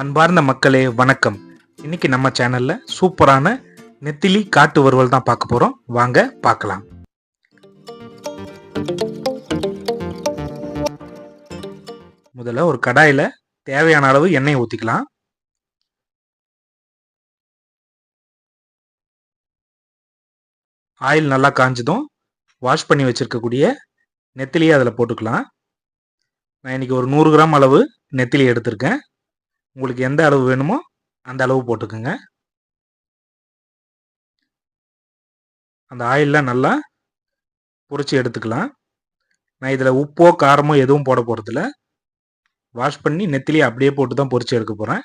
அன்பார்ந்த மக்களே வணக்கம். இன்னைக்கு நம்ம சேனல்ல சூப்பரான நெத்திலி காட்டு வறுவல் தான் பார்க்க போறோம். வாங்க பார்க்கலாம். முதல்ல ஒரு கடாயில தேவையான அளவு எண்ணெய் ஊத்திக்கலாம். ஆயில் நல்லா காஞ்சதும் வாஷ் பண்ணி வச்சிருக்கக்கூடிய நெத்திலியை அதில் போட்டுக்கலாம். நான் இன்னைக்கு ஒரு நூறு கிராம் அளவு நெத்திலி எடுத்திருக்கேன். உங்களுக்கு எந்த அளவு வேணுமோ அந்த அளவு போட்டுக்கோங்க. அந்த ஆயிலெலாம் நல்லா பொரிச்சு எடுத்துக்கலாம். நான் இதில் உப்போ காரமோ எதுவும் போட போகிறதில்ல வாஷ் பண்ணி நெத்திலியை அப்படியே போட்டு தான் பொறிச்சு எடுக்க போகிறேன்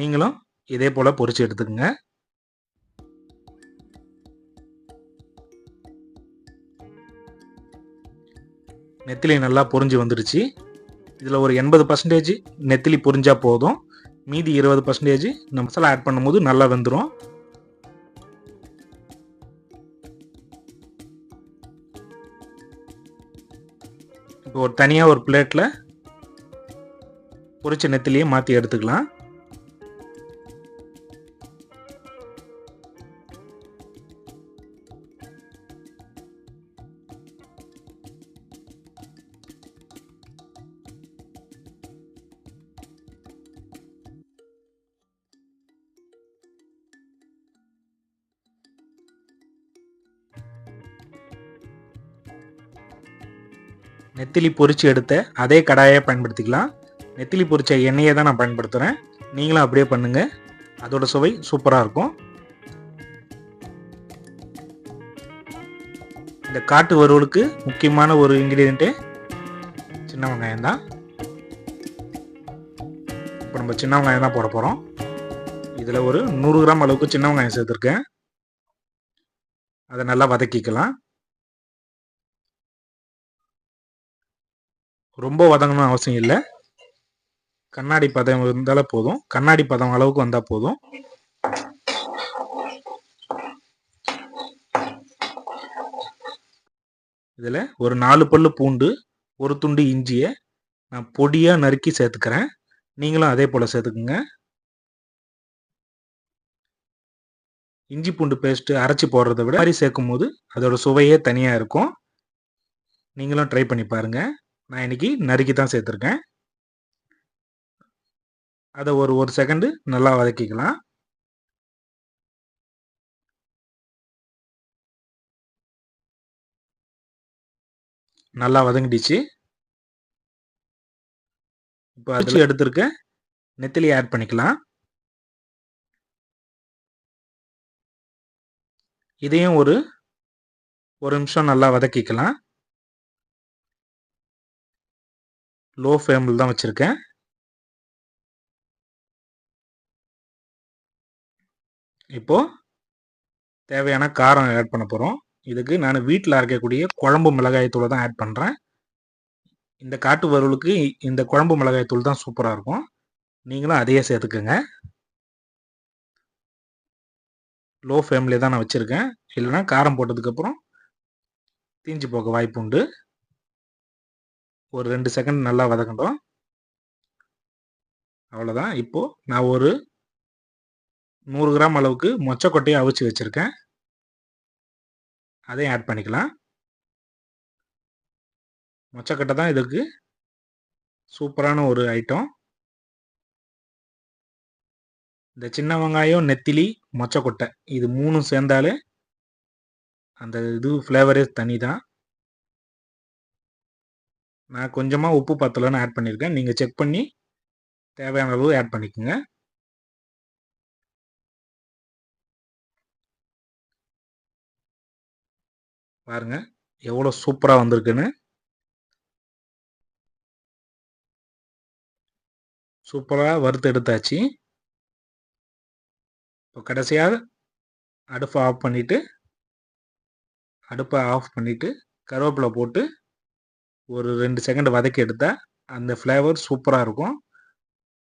நீங்களும் இதே போல் பொறிச்சு எடுத்துக்கோங்க. நெத்திலி நல்லா பொரிஞ்சு வந்துடுச்சு. இதில் ஒரு எண்பது பர்சன்டேஜ் நெத்திலி பொறிஞ்சால் போதும். மீதி இருபது பர்சன்டேஜ் இந்த மசாலா ஆட் பண்ணும்போது நல்லா வெந்துடும் இப்போ ஒரு தனியாக ஒரு பிளேட்டில் பொரிச்ச நெத்திலையே மாற்றி எடுத்துக்கலாம். நெத்திலி பொறிச்சு எடுத்த அதே கடாயை பயன்படுத்திக்கலாம். நெத்திலி பொறிச்ச எண்ணெயை தான் நான் பயன்படுத்துகிறேன் நீங்களும் அப்படியே பண்ணுங்கள் அதோட சுவை சூப்பராக இருக்கும். இந்த காட்டு வறுவலுக்கு முக்கியமான ஒரு இன்க்ரீடியண்ட்டு சின்ன வெங்காயம் தான். இப்போ நம்ம சின்ன வெங்காயம் தான் போட போகிறோம் இதில் ஒரு நூறு கிராம் அளவுக்கு சின்ன வெங்காயம் சேர்த்துருக்கேன். அதை நல்லா வதக்கிக்கலாம். ரொம்ப வதங்கணும் அவசியம் இல்லை. கண்ணாடி பதம் இருந்தாலே போதும். கண்ணாடி பதம் அளவுக்கு வந்தால் போதும். இதில் ஒரு நாலு பல்லு பூண்டு ஒரு துண்டு இஞ்சியை நான் பொடியாக நறுக்கி சேர்த்துக்கிறேன். நீங்களும் அதே போல் சேர்த்துக்குங்க. இஞ்சி பூண்டு பேஸ்ட்டு அரைச்சி போடுறத விட மாதிரி சேர்க்கும் போது அதோட சுவையே தனியாக இருக்கும். நீங்களும் ட்ரை பண்ணி பாருங்கள் நான் இன்னைக்கு நறுக்கி தான் சேர்த்துருக்கேன். அதை ஒரு ஒரு செகண்டு நல்லா வதக்கிக்கலாம். நல்லா வதங்கிடுச்சு. இப்போ அதில் எடுத்திருக்க நெத்திலி ஆட் பண்ணிக்கலாம். இதையும் ஒரு ஒரு நிமிஷம் நல்லா வதக்கிக்கலாம். லோ ஃபேமில் தான் வச்சுருக்கேன். இப்போது தேவையான காரம் ஆட் பண்ண போகிறோம் இதுக்கு நான் வீட்டில் அரைக்கக்கூடிய குழம்பு மிளகாய் தூளை தான் ஆட் பண்ணுறேன் இந்த காட்டு வறுவலுக்கு இந்த குழம்பு மிளகாய் தூள் தான் சூப்பராக இருக்கும். நீங்களும் அதையே சேர்த்துக்கோங்க. லோ ஃப்ளேம்லேயே தான் நான் வச்சுருக்கேன். இல்லைனா காரம் போட்டதுக்கப்புறம் தீஞ்சு போக வாய்ப்பு உண்டு. ஒரு ரெண்டு செகண்ட் நல்லா வதக்கட்டும். அவ்வளோதான் இப்போது நான் ஒரு நூறு கிராம் அளவுக்கு மொச்சக்கொட்டையை அவிச்சு வச்சுருக்கேன். அதையும் ஆட் பண்ணிக்கலாம். மொச்சக்கொட்டை தான் இதுக்கு சூப்பரான ஒரு ஐட்டம் இந்த சின்ன வெங்காயம் நெத்திலி மொச்சக்கொட்டை இது மூணும் சேர்ந்தாலே அந்த இது ஃப்ளேவரே தனி தான் நான் கொஞ்சமாக உப்பு பத்தலைன்னு ஆட் பண்ணியிருக்கேன் நீங்கள் செக் பண்ணி தேவையான அளவு ஆட் பண்ணிக்கோங்க. பாருங்க எவ்வளோ சூப்பராக வந்திருக்குன்னு. சூப்பராக வறுத்து எடுத்தாச்சு. இப்போ கடைசியாக அடுப்பை ஆஃப் பண்ணிவிட்டு அடுப்பை ஆஃப் பண்ணிவிட்டு கருவேப்பிலை போட்டு ஒரு ரெண்டு செகண்ட் வதக்கி எடுத்தால் அந்த ஃப்ளேவர் சூப்பராக இருக்கும்.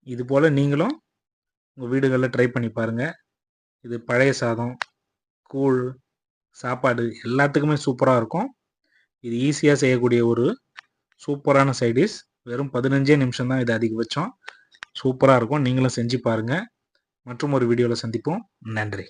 இது போல் நீங்களும் உங்கள் வீடுகளில் ட்ரை பண்ணி பாருங்கள் இது பழைய சாதம் கூழ் சாப்பாடு எல்லாத்துக்குமே சூப்பராக இருக்கும். இது ஈஸியாக செய்யக்கூடிய ஒரு சூப்பரான சைடிஷ் வெறும் பதினஞ்சே நிமிஷம் தான் இது அதிகபட்சம். சூப்பராக இருக்கும். நீங்களும் செஞ்சு பாருங்கள் மற்றும் ஒரு வீடியோவில் சந்திப்போம். நன்றி.